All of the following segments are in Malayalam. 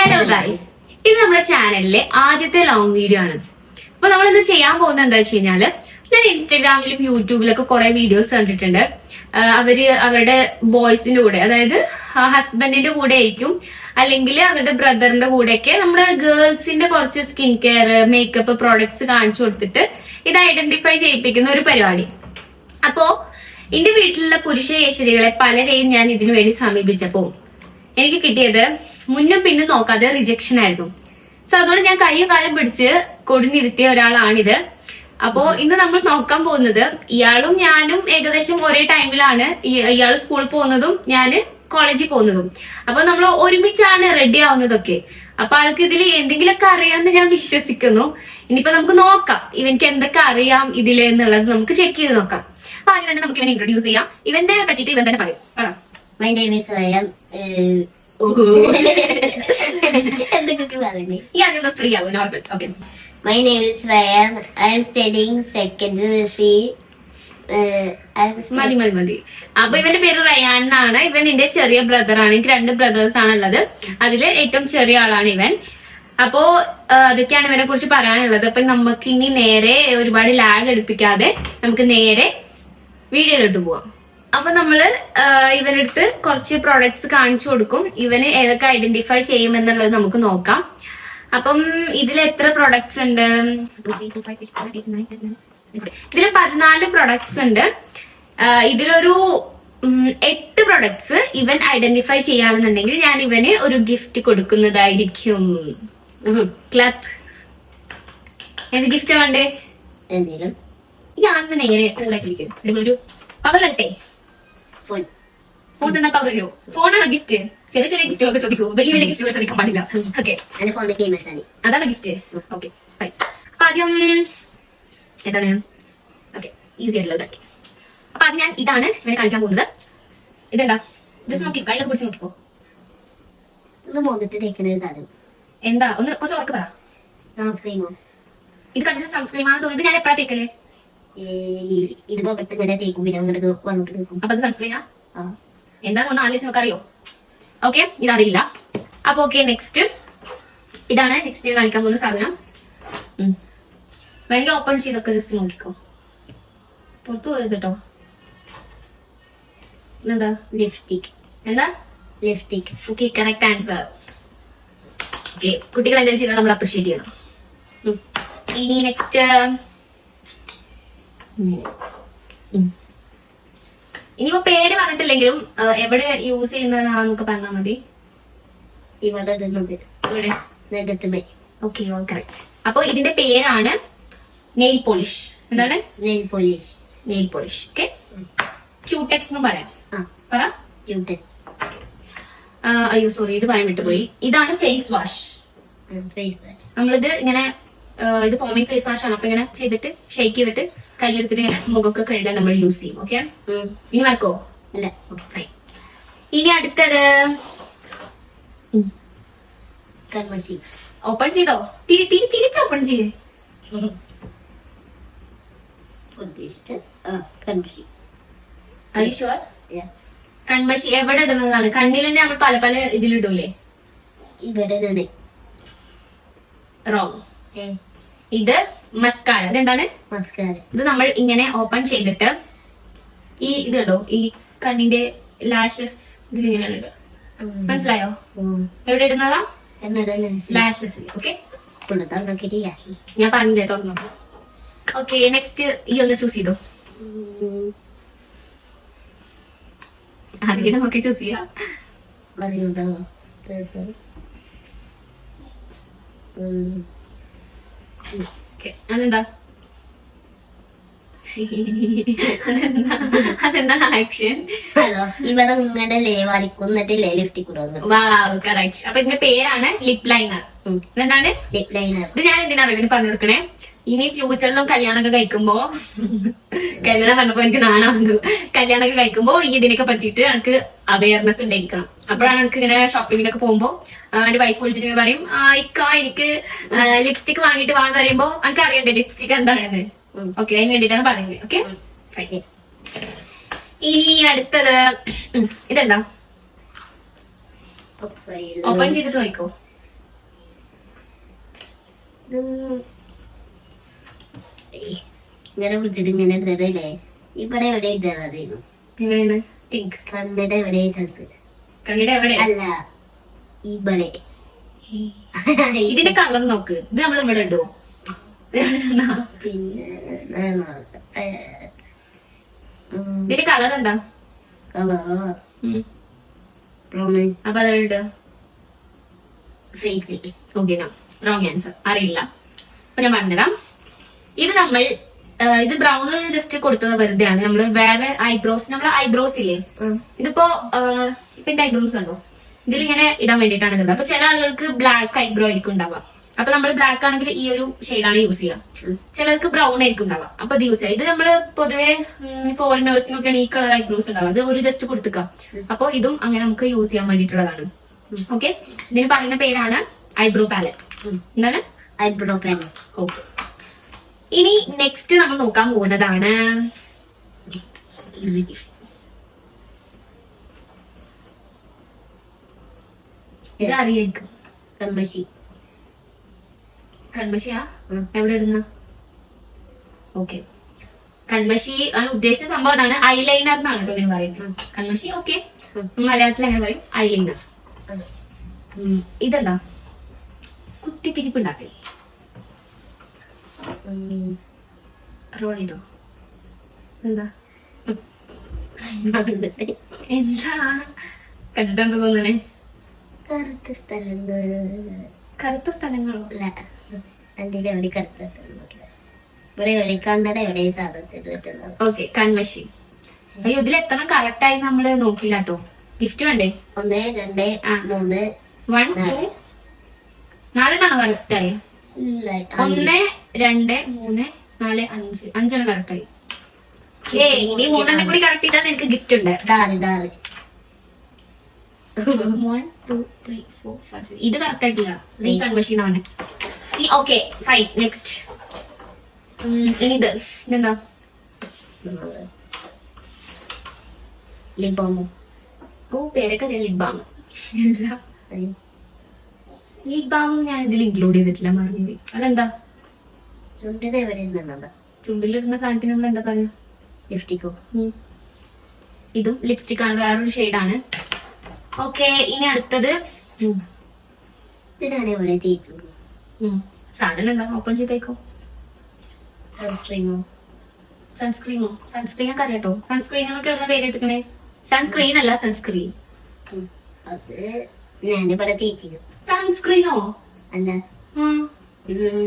ഹലോ ഗൈസ് ഇത് നമ്മുടെ ചാനലിലെ ആദ്യത്തെ ലോങ് വീഡിയോ ആണ്. അപ്പൊ നമ്മൾ ഇന്ന് ചെയ്യാൻ പോകുന്നത് എന്താ വെച്ച് കഴിഞ്ഞാൽ ഞാൻ ഇൻസ്റ്റാഗ്രാമിലും യൂട്യൂബിലൊക്കെ കുറെ വീഡിയോസ് കണ്ടിട്ടുണ്ട്. അവർ അവരുടെ ബോയ്സിന്റെ കൂടെ അതായത് ഹസ്ബൻഡിന്റെ കൂടെ ആയിരിക്കും. അല്ലെങ്കിൽ അവരുടെ ബ്രദറിന്റെ കൂടെയൊക്കെ നമ്മുടെ ഗേൾസിന്റെ കുറച്ച് സ്കിൻ കെയർ മേക്കപ്പ് പ്രോഡക്ട്സ് കാണിച്ചു കൊടുത്തിട്ട് ഇത് ഐഡന്റിഫൈ ചെയ്യിപ്പിക്കുന്ന ഒരു പരിപാടി. അപ്പോ എന്റെ വീട്ടിലുള്ള പുരുഷ കേശരികളെ പലരെയും ഞാൻ ഇതിനു വേണ്ടി സമീപിച്ചപ്പോ എനിക്ക് കിട്ടിയത് മുന്നും പിന്നും നോക്കാതെ റിജക്ഷൻ ആയിരുന്നു. സോ അതുകൊണ്ട് ഞാൻ കൈയും കാലം പിടിച്ച് കൊടുന്നിരുത്തിയ ഒരാളാണിത്. അപ്പോ ഇന്ന് നമ്മൾ നോക്കാൻ പോകുന്നത് ഇയാളും ഞാനും ഏകദേശം ഒരേ ടൈമിലാണ് ഇയാൾ സ്കൂളിൽ പോകുന്നതും ഞാൻ കോളേജിൽ പോകുന്നതും. അപ്പൊ നമ്മൾ ഒരുമിച്ചാണ് റെഡി ആവുന്നതൊക്കെ. അപ്പൊ ആൾക്ക് ഇതിൽ എന്തെങ്കിലുമൊക്കെ അറിയാമെന്ന് ഞാൻ വിശ്വസിക്കുന്നു. ഇനിയിപ്പോ നമുക്ക് നോക്കാം. ഇവൻക്ക് എന്തൊക്കെ അറിയാം ഇതിൽ എന്നുള്ളത് നമുക്ക് ചെക്ക് ചെയ്ത് നോക്കാം. അപ്പൊ ആദ്യം തന്നെ നമുക്ക് ഇവനെ ഇൻട്രൊഡ്യൂസ് ചെയ്യാം. ഇവന്റെ പറ്റിയിട്ട് ഇവൻ തന്നെ പറയും. പറ. Name is. എന്തൊക്കെ പറഞ്ഞേ ഈ ആദ്യം ഫ്രീ ആവും normal okay My name is Ryan. I am studying secondary C. Uh, മതി മതി മതി. അപ്പൊ ഇവന്റെ പേര് റയാൻ എന്നാണ്. ഇവൻ എന്റെ ചെറിയ ബ്രദർ ആണ്. എനിക്ക് രണ്ട് ബ്രദേഴ്സ് ആണുള്ളത്. അതിൽ ഏറ്റവും ചെറിയ ആളാണ് ഇവൻ. അപ്പോ അതൊക്കെയാണ് ഇവനെ കുറിച്ച് പറയാനുള്ളത്. അപ്പൊ നമുക്ക് ഇനി നേരെ ഒരുപാട് ലാഗ് എടുപ്പിക്കാതെ നമുക്ക് നേരെ വീഡിയോയിലോട്ട് പോവാം. അപ്പൊ നമ്മൾ ഇവനടുത്ത് കുറച്ച് പ്രോഡക്ട്സ് കാണിച്ചു കൊടുക്കും. ഇവന് ഏതൊക്കെ ഐഡന്റിഫൈ ചെയ്യുമെന്നുള്ളത് നമുക്ക് നോക്കാം. അപ്പം ഇതിൽ എത്ര പ്രൊഡക്ട്സ് ഉണ്ട്? ഇതിൽ പതിനാല് പ്രൊഡക്ട്സ് ഉണ്ട്. ഇതിലൊരു എട്ട് പ്രൊഡക്ട്സ് ഇവൻ ഐഡന്റിഫൈ ചെയ്യാണെന്നുണ്ടെങ്കിൽ ഞാൻ ഇവന് ഒരു ഗിഫ്റ്റ് കൊടുക്കുന്നതായിരിക്കും. ക്ലബ് എന്ത് ഗിഫ്റ്റ് വേണ്ടേ? എന്തെങ്കിലും. ഞാൻ നേരെ കൂടെ വിളിക്കും. ഒരു തട്ടെ ഫോൺ ഫോൺ തന്നാ ഫോണാണോ ഗിഫ്റ്റ് ചെറിയ ചെറിയ ഗിഫ്റ്റുകളൊക്കെ ചോദിക്കൂ. വലിയ വലിയ ഗിഫ്റ്റുകൾ ചോദിക്കാൻ പാടില്ല. ഓക്കെ അതാണ് ഗിഫ്റ്റ് ഓക്കെ ഫൈൻ അപ്പൊ ആദ്യം എന്താണ്? ഓക്കെ ഈസി ആയിട്ടുള്ളത്. ഇതാക്കി അപ്പൊ അത് ഞാൻ ഇതാണ് ഇവരെ കാണിക്കാൻ പോകുന്നത്. ഇതെന്താ? ഇത് നോക്കി കയ്യിലൊക്കെ പിടിച്ച് നോക്കിക്കോ. എന്താ? ഒന്ന് കുറച്ച് ഉറക്കെ പറ. സൺസ്ക്രീമോ ഇത് കണ്ടിട്ട് സൺസ്ക്രീം ആണെന്ന് തോന്നുന്നത് ഞാൻ എപ്പോഴാ തേക്കൽ? ഇത് മുഖത്ത് ഇങ്ങനെ തേക്കും പിന്നെ അങ്ങനെ വന്നിട്ട് തേക്കും. അപ്പൊ സൺസ്ക്രീനാ എന്താണെന്ന് ആലോചിച്ച് നോക്കറിയോ? ഓക്കെ ഇതറിയില്ല. അപ്പൊ ഓക്കെ നെക്സ്റ്റ് ഇതാണ് നെക്സ്റ്റ് കാണിക്കാൻ പോകുന്ന സാധനം. വേണമെങ്കിൽ ഓപ്പൺ ചെയ്തൊക്കെ ജസ്റ്റ് നോക്കിക്കോ. പുറത്തു പോയത് കേട്ടോ എന്താ ലിപ്സ്റ്റിക് എന്താ? Lipstick okay correct answer okay കുട്ടികൾ എന്താ ചെയ്താൽ നമ്മൾ അപ്രീഷിയേറ്റ് ചെയ്യണം. ഇനി നെക്സ്റ്റ് ഇനിയിപ്പോ പേര് പറഞ്ഞിട്ടില്ലെങ്കിലും എവിടെ യൂസ് ചെയ്യുന്നതാണെന്നൊക്കെ പറഞ്ഞാൽ മതി. ഇവിടെ ഇവിടെ. നഗത്തുമേ ഓക്കെ ഓൾ കറക്റ്റ് അപ്പൊ ഇതിന്റെ പേരാണ് നെയിൽ പോളിഷ് എന്താണ്? Nail polish nail polish okay Cutex എന്ന് പറയാം. പറ. ക്യൂടെക്സ് അയ്യോ സോറി ഇത് പറയാൻ വിട്ടുപോയി. ഇതാണ് ഫേസ് വാഷ് ഫേസ് വാഷ് നമ്മളിത് ഇങ്ങനെ ഇത് ഫോമിംഗ് ഫേസ് വാഷ് ആണ്. അപ്പൊ ഇങ്ങനെ ചെയ്തിട്ട് ഷെയ്ക്ക് ചെയ്തിട്ട് കയ്യിലെടുത്തിട്ട് ഇങ്ങനെ മുഖമൊക്കെ കഴുകാൻ നമ്മൾ യൂസ് ചെയ്യും ഓക്കെ ഇനി മറക്കോ അല്ല. ഓക്കെ ഫൈൻ ഇനി അടുത്തത്. കൺമഷി ഓപ്പൺ ചെയ്തോ? തിരി തിരി തിരിച്ച് ഓപ്പൺ ചെയ്ത് ഉദ്ദേശിച്ച കൺമഷി ഐശ്വർ കൺമഷി എവിടെ ഇടുന്നതാണ്? കണ്ണിൽ തന്നെ നമ്മൾ പല പല ഇതിലിടൂലേ? ഇവിടെ റോങ് റോങ് ഇത് മസ്കാര ഇതെന്താണ്? മസ്കാര ഇത് നമ്മൾ ഇങ്ങനെ ഓപ്പൺ ചെയ്തിട്ട് ഈ ഇത് കണ്ടോ? ഈ കണ്ണിന്റെ ലാഷസ് ഇതിലിങ്ങനെ ഇടുക മനസ്സിലായോ? എവിടെ ഇടുന്നതാ? ലാഷസ് ഓക്കെ ഞാൻ പറഞ്ഞില്ലേ തുറന്നു ഓക്കെ നെക്സ്റ്റ് ഈ ഒന്ന് ചൂസ് ചെയ്തോ. അറിയണ നോക്കി ചൂസ് ചെയ്യാം. Okay, അതെന്താ? അതെന്താ? അതെന്താ ആക്ഷൻ അതോ ഇവിടെ ഇങ്ങനെ ലേ വലിക്കുന്നിട്ടില്ലേ ലിഫ്റ്റിൽ കൂടെ വന്നു. വാവ് കറക്റ്റ് അപ്പൊ ഇതിന്റെ പേരാണ് ലിപ് ലൈനർ എന്താണ് ലിപ് ലൈനർ ഇത് ഞാൻ എന്തിനാ പറഞ്ഞു കൊടുക്കണേ. ഇനി ഫ്യൂച്ചറിലും കല്യാണമൊക്കെ കഴിക്കുമ്പോ കല്യാണം കണ്ടപ്പോ എനിക്ക് നാണാകും. കല്യാണമൊക്കെ കഴിക്കുമ്പോ ഈ ഇതിനൊക്കെ പറ്റിയിട്ട് എനിക്ക് അവയർനെസ് ഉണ്ടായിരിക്കണം. അപ്പോഴാണ് എനിക്ക് ഇങ്ങനെ ഷോപ്പിങ്ങിനൊക്കെ പോകുമ്പോ എന്റെ വൈഫ് വിളിച്ചിട്ട് പറയും "ആ, ഇക്ക എനിക്ക് ലിപ്സ്റ്റിക് വാങ്ങിയിട്ട് വാങ്ങാൻ പറയുമ്പോ എനിക്ക് അറിയണ്ടേ ലിപ്സ്റ്റിക് എന്താണെന്ന്. ഓക്കെ അതിന് വേണ്ടിട്ടാണ് പറയുന്നത് ഓക്കെ ഇനി അടുത്തത് ഇതെന്താ? ഓപ്പൺ ചെയ്തിട്ട് നോക്കോ ഇങ്ങനെ പിടിച്ചിട്ട് ഇങ്ങനെ എടുത്തിട്ടല്ലേ ഇവിടെ എവിടെ ഇട്ടാണ് അതിന്നു എവിടെയാണ്? കണ്ണിടെ എവിടെ സ്ഥലത്ത്? കണ്ണിയുടെ എവിടെ? അല്ല ഇവിടെ. ഇതിന്റെ കളർ നോക്ക്. ഇത് നമ്മൾ ഇവിടെ ഇടുവോ? പിന്നെ ഇതിന്റെ കളർ എന്താ? കളറോ? അപ്പൊ അതെവിടെ ഇടുക? ഫേസ് ഓക്കെ റോങ് ആൻസർ അറിയില്ല. അപ്പൊ ഞാൻ പറഞ്ഞിടാം ഇത് നമ്മൾ ഇത് ബ്രൗൺ ജസ്റ്റ് കൊടുത്തത് വെറുതെ ആണ് നമ്മൾ വേറെ ഐബ്രോസ് നമ്മളെ ഐബ്രോസ് ഇല്ലേ? ഇതിപ്പോ ഇപ്പൊ എന്റെ ഐബ്രോസ് ഉണ്ടോ ഇതിലിങ്ങനെ ഇടാൻ വേണ്ടിട്ടാണ് അപ്പൊ ചില ആളുകൾക്ക് ബ്ലാക്ക് ഐബ്രോ ആയിരിക്കും ഉണ്ടാവുക. അപ്പൊ നമ്മൾ ബ്ലാക്ക് ആണെങ്കിൽ ഈ ഒരു ഷെയ്ഡാണ് യൂസ് ചെയ്യുക. ചിലർക്ക് ബ്രൗൺ ആയിരിക്കും ഉണ്ടാവുക. അപ്പൊ അത് യൂസ് ചെയ്യുക. ഇത് നമ്മൾ പൊതുവെ ഫോറിനേഴ്സിനൊക്കെയാണ് ഈ കളർ ഐബ്രോസ് ഉണ്ടാവുക. അത് ഒരു ജസ്റ്റ് കൊടുത്തുക അപ്പൊ ഇതും അങ്ങനെ നമുക്ക് യൂസ് ചെയ്യാൻ വേണ്ടിയിട്ടുള്ളതാണ്. ഓക്കെ ഇതിന് പറയുന്ന പേരാണ് ഐബ്രോ പാലറ്റ് എന്താണ്? ഐബ്രോ പാലറ്റ് ഓക്കെ ഇനി നെക്സ്റ്റ് നമ്മൾ നോക്കാൻ പോകുന്നതാണ്. ഇത് അറിയായിരിക്കും കൺമഷി. കൺമഷിയാ? എവിടെ ഇടുന്ന? ഓക്കെ. കൺമഷി ഉദ്ദേശിച്ച സംഭവം അതാണ്. ഐലൈനർ എന്നാണ് കേട്ടോ ഇതിന് പറയുന്നത്. കൺമഷി ഓക്കെ. മലയാളത്തിൽ അങ്ങനെ പറയും ഐലൈനർ ഇതെന്താ? കുത്തിത്തിരിപ്പ് ഉണ്ടാക്കൽ റോൾ ചെയ്തോ എന്താ? എന്താ? കണ്ടിട്ടെന്താ തോന്നണേ. കറുത്ത സ്ഥലങ്ങൾ. കറുത്ത സ്ഥലങ്ങളോ? അല്ല അതിന്റെ എവിടെ കറുത്ത ഇവിടെ എവിടെ? കണ്ടട എവിടെ? സാധനത്തിൽ പറ്റുന്നത്. ഓക്കെ കൺമഷി. അയ്യോ ഇതിൽ എത്ര കറക്റ്റായി നമ്മൾ നോക്കില്ല കേട്ടോ. ഗിഫ്റ്റ് വേണ്ടേ? ഒന്ന് രണ്ട്. മൂന്ന് വൺ നാല്. നാലെണ്ണാണോ കറക്റ്റ് ആയി? ഇല്ല, ഒന്ന് രണ്ട് മൂന്ന് നാല് അഞ്ച്. അഞ്ചാണ് കറക്റ്റ് ആയി ഏ ഇനി മൂന്നെണ്ണം കൂടി കറക്റ്റ് ചെയ്താൽ നിനക്ക് ഗിഫ്റ്റ് ഉണ്ട്. One two three four five six ഇത് കറക്റ്റ് ആയിട്ടില്ല. നീ കൺവെർഷൻ ആണ് ഈ ഓക്കെ ഫൈൻ നെക്സ്റ്റ് ഇനി ഇത്. ഇതെന്താ? ലിബാമോ. ഓ പേരൊക്കെ ലിപ് ബാം ലിപ് ബാം ഞാൻ ഇതിൽ ഇൻക്ലൂഡ് ചെയ്തിട്ടില്ല മറന്നു അതെന്താ? ചുണ്ടിന് എവിടെ ചുണ്ടിലിടുന്ന സാധനത്തിന് നമ്മൾ എന്താ പറയാ? ലിപ്സ്റ്റിക്കോ. ഇതും ലിപ്സ്റ്റിക് ആണ് വേറൊരു ഷെയ്ഡാണ് ഓക്കെ ഇനി അടുത്തത്. ഇതിനാണ്. സാധനം എന്താ? ഓപ്പൺ ചെയ്തേക്കോ. സൺസ്ക്രീമോ സൺസ്ക്രീമോ സൺസ്ക്രീൻ ഒക്കെ അറിയാട്ടോ. സൺസ്ക്രീൻ എന്നൊക്കെ എവിടെ പേരെടുക്കണേ സൺസ്ക്രീൻ അല്ല സൺസ്ക്രീൻ അത് ഞാനിവിടെ തേച്ചു സൺസ്ക്രീനോ അല്ല.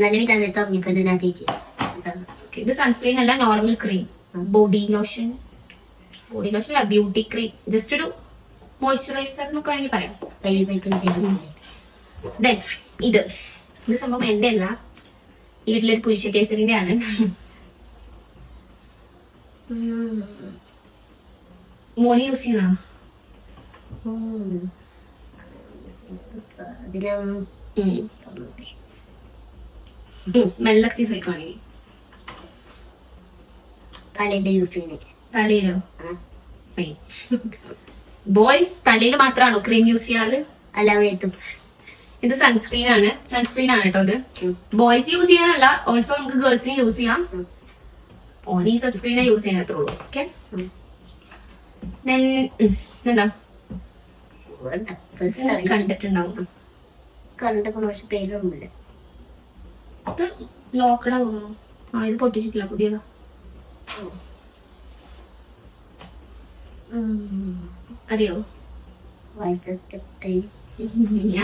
നല്ല വിധാനം തുടങ്ങിയപ്പോ ഇതിനാ തേച്ചു ഇത് സൺസ്ക്രീൻ അല്ല normal cream body lotion body lotion അല്ല ബ്യൂട്ടി ക്രീം ജസ്റ്റ് ഒരു മോയ്സ്ചറൈസർ എന്നൊക്കെ വേണമെങ്കിൽ പറയാം. കൈ വെക്കുന്ന Then, ഇത്. ഇത് സംഭവം എന്റെ അല്ല. ഈ വീട്ടിലൊരു പുരുഷ കേസരിന്റെ ആണ്. മോന് യൂസ് ചെയ്യുന്ന ഇതിലും സ്മെല്ലൊക്കെ ചെയ്ത് വെക്കുവാണെങ്കിൽ തലേന്റെ യൂസ് തലയിലോ? ബോയ്സ് തലയിൽ മാത്രമാണോ ക്രീം യൂസ് ചെയ്യാറ്? അല്ല വേത്തും ഇത് സൺസ്ക്രീൻ ആണ്. സൺസ്ക്രീൻ ആണ് കേട്ടോ ഇത്. ബോയ്സ് യൂസ് ചെയ്യാനല്ല ഓൾസോ നമുക്ക് ഗേൾസിന് യൂസ് ചെയ്യാം. ഓൺലി സൺസ്ക്രീനെ യൂസ് ചെയ്യാനത്രേ ഉള്ളൂ. ഓക്കെ? ദെൻ എന്താ കണ്ടിട്ടുണ്ടാവും. കണ്ടൊക്കെ പക്ഷെ പേരൊന്നുമില്ല ഇത് ലോക്കഡാ തോന്നുന്നു ആ ഇത് പൊട്ടിച്ചിട്ടില്ല പുതിയതാ. അറിയോ?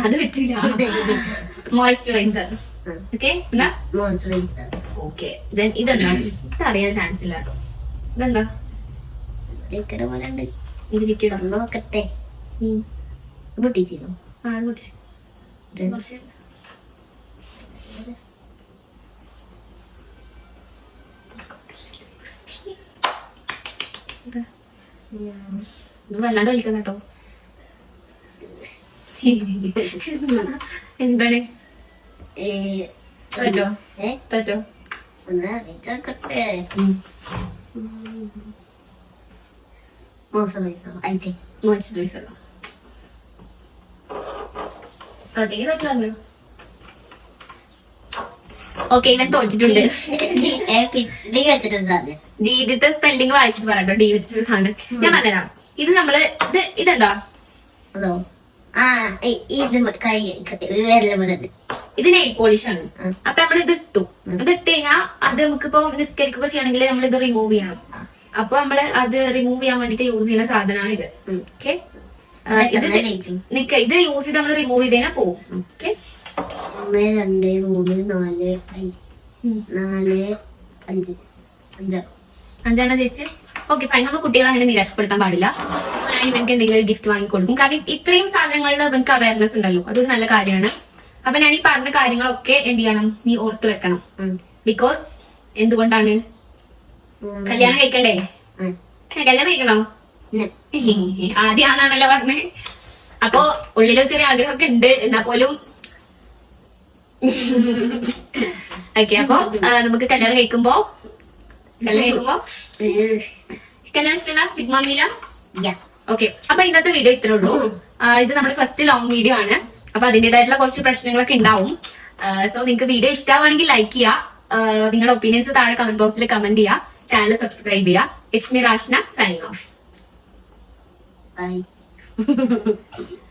അത് വെച്ചില്ല മോയ്സ്ചറൈസർ ഓക്കെ എന്നാ മോയ്സ്ചറൈസർ ഓക്കെ ദെൻ ഇതെന്താ? ഇത് അറിയാൻ ചാൻസ് ഇല്ല കേട്ടോ. ഇതെന്താ? പോലെ ഉണ്ട് ഇത് നോക്കട്ടെ. പൊട്ടിച്ചിരുന്നു ആ പൊട്ടിച്ച് കുറച്ച്. ഇതാ. വല്ലാണ്ട് വലിക്കണം കേട്ടോ. എന്താണ്? പറ്റോ? പറ്റോ? അറിയിച്ചോക്കട്ടെ. മോയ്സ്ചറൈസർ അയച്ചേ. പറ്റില്ല ഓക്കെ തോറ്റിട്ടുണ്ട്. ദീദിത്തെ സ്പെല്ലിംഗ് വായിച്ചിട്ട് പറഞ്ഞോ ഡി വെച്ചിട്ട് സാധനം. ഞാൻ പറഞ്ഞാ ഇത് നമ്മൾ ഇത് ഇതെന്താ ഇത് നെയിൽ പോളിഷ് ആണ്. അപ്പൊ നമ്മൾ ഇത് ഇട്ടു. ഇത് ഇട്ട് കഴിഞ്ഞാൽ അത് നമുക്കിപ്പോ നിസ്കരിക്കുക ചെയ്യണമെങ്കിൽ നമ്മൾ ഇത് റിമൂവ് ചെയ്യണം. അപ്പൊ നമ്മൾ അത് റിമൂവ് ചെയ്യാൻ വേണ്ടിട്ട് യൂസ് ചെയ്യുന്ന സാധനമാണ് ഇത്. ഓക്കെ ഇത് നിക്ക ഇത് യൂസ് ചെയ്ത് നമ്മൾ റിമൂവ് ചെയ്തേനാ പോവും. ഓക്കെ ഒന്ന് രണ്ട് മൂന്ന് നാല് അഞ്ച്. നാല് അഞ്ച്. അഞ്ചാണ് അഞ്ചാണോ ചേച്ചി? ഓക്കെ ഫൈൻ നമ്മൾ കുട്ടികളെ അങ്ങനെ നിരാശപ്പെടുത്താൻ പാടില്ല. ഞാൻ ഇവനക്ക് എന്തെങ്കിലും ഗിഫ്റ്റ് വാങ്ങി കൊടുക്കും കാരണം ഇത്രയും സാധനങ്ങളിൽ ഇവനക്ക് അവയർനെസ് ഉണ്ടല്ലോ. അതൊരു നല്ല കാര്യമാണ്. അപ്പൊ ഞാൻ ഈ പറഞ്ഞ കാര്യങ്ങളൊക്കെ എന്ത് ചെയ്യണം? നീ ഓർത്ത് വെക്കണം. ബിക്കോസ് എന്തുകൊണ്ടാണ്? കല്യാണം കഴിക്കണ്ടേ? കല്യാണം കഴിക്കണോ? ഉം. പറഞ്ഞ്. അപ്പൊ ഉള്ളിലും ചെറിയ ആഗ്രഹമൊക്കെ ഉണ്ട് എന്നാ പോലും. ഓക്കെ അപ്പൊ നമുക്ക് കല്യാണം കഴിക്കുമ്പോ? കല്യാണം കഴിക്കുമ്പോ. കല്യാണം ഇഷ്ടമല്ല സിഗ്മ മീല. ഓക്കെ അപ്പൊ ഇന്നത്തെ വീഡിയോ ഇത്രേ ഉള്ളൂ. ഇത് നമ്മുടെ ഫസ്റ്റ് ലോങ് വീഡിയോ ആണ്. അപ്പൊ അതിന്റേതായിട്ടുള്ള കുറച്ച് പ്രശ്നങ്ങളൊക്കെ ഉണ്ടാവും. സോ നിങ്ങൾക്ക് വീഡിയോ ഇഷ്ടമാണെങ്കിൽ ലൈക്ക് ചെയ്യുക നിങ്ങളുടെ ഒപ്പീനിയൻസ് താഴെ കമന്റ് ബോക്സിൽ കമന്റ് ചെയ്യുക ചാനൽ സബ്സ്ക്രൈബ് ചെയ്യുക it's me Rashna sign off 拜。